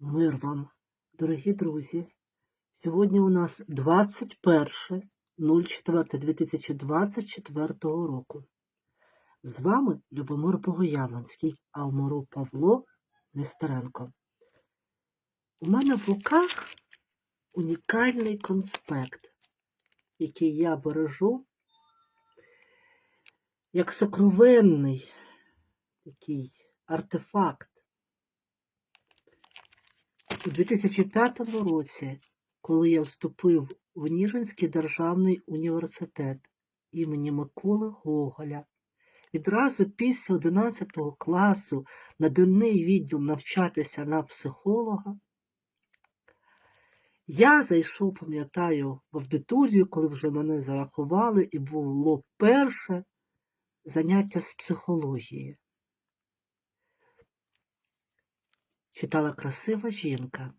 Мир вам, дорогі друзі. Сьогодні у нас 21.04.2024 року. З вами Любомир Богоявленський, а в мору Павло Нестеренко. У мене в руках унікальний конспект, який я бережу як сокровенний такий артефакт. У 2005 році, коли я вступив в Ніжинський державний університет імені Миколи Гоголя, відразу після 11 класу на денний відділ навчатися на психолога, я зайшов, пам'ятаю, в аудиторію, коли вже мене зарахували, і було перше заняття з психології. Читала красива жінка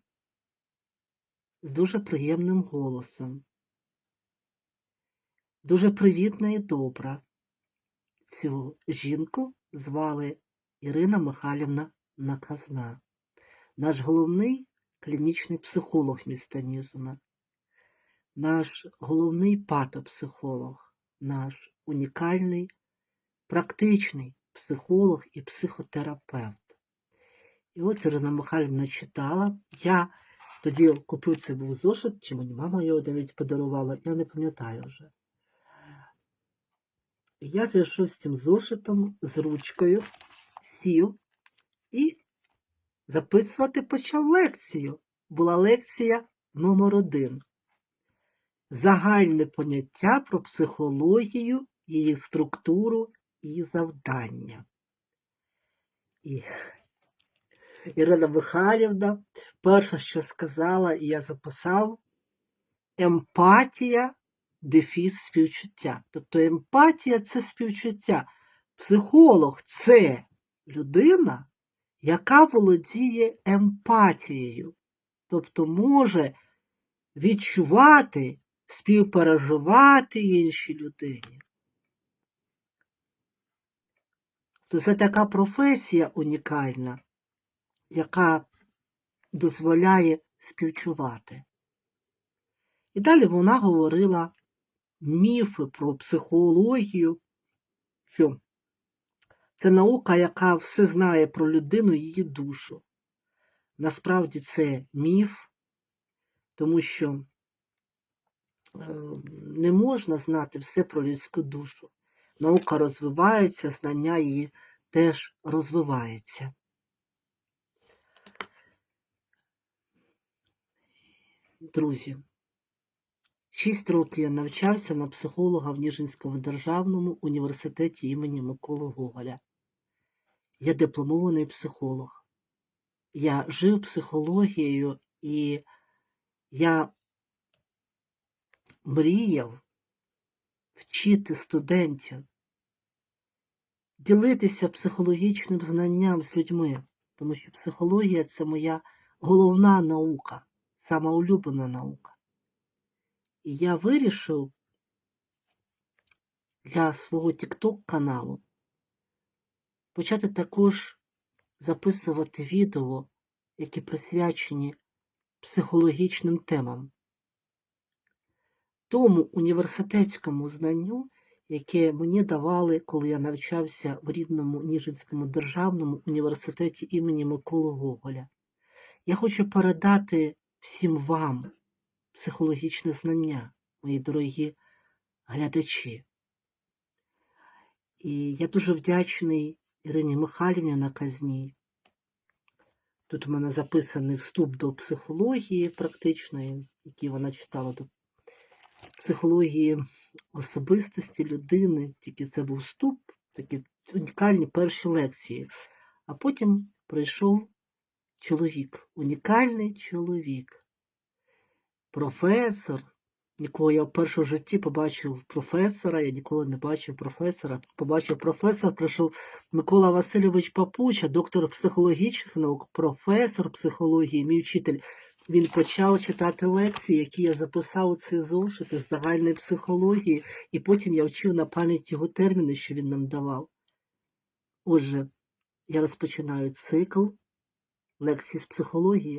з дуже приємним голосом, дуже привітна і добра. Цю жінку звали Ірина Михайлівна Наказна, наш головний клінічний психолог міста Ніжина, наш головний патопсихолог, наш унікальний практичний психолог і психотерапевт. І от Ірина Михайлівна читала. Я тоді купив цей був зошит, чи мені мама його навіть подарувала, я не пам'ятаю вже. Я зайшов з цим зошитом, з ручкою, сів і записувати почав лекцію. Була лекція номер один. Загальне поняття про психологію, її структуру і завдання. І Ірина Михайлівна, перше, що сказала, і я записав, емпатія, дефіс співчуття. Тобто емпатія це співчуття. Психолог це людина, яка володіє емпатією, тобто може відчувати, співпереживати іншій людині. То це така професія унікальна яка дозволяє співчувати. І далі вона говорила міфи про психологію, що це наука, яка все знає про людину і її душу. Насправді це міф, тому що е, не можна знати все про людську душу. Наука розвивається, знання її теж розвивається. Друзі, шість років я навчався на психолога в Ніжинському державному університеті імені Миколи Гоголя. Я дипломований психолог. Я жив психологією і я мріяв вчити студентів, ділитися психологічним знанням з людьми, тому що психологія це моя головна наука сама улюблена наука. І я вирішив для свого TikTok каналу почати також записувати відео, які присвячені психологічним темам. Тому університетському знанню, яке мені давали, коли я навчався в рідному Ніжинському державному університеті імені Миколи Гоголя. Я хочу передати всім вам психологічне знання, мої дорогі глядачі. І я дуже вдячний Ірині Михайлівні на казні. Тут у мене записаний вступ до психології практичної, який вона читала до психології особистості людини, тільки це був вступ, такі унікальні перші лекції. А потім прийшов чоловік, унікальний чоловік, професор, якого я вперше в житті побачив професора, я ніколи не бачив професора. Побачив професор, прийшов Микола Васильович Папуча, доктор психологічних наук, професор психології, мій вчитель. Він почав читати лекції, які я записав у цей зошит з загальної психології, і потім я вчив на пам'ять його терміни, що він нам давав. Отже, я розпочинаю цикл лекцій з психології.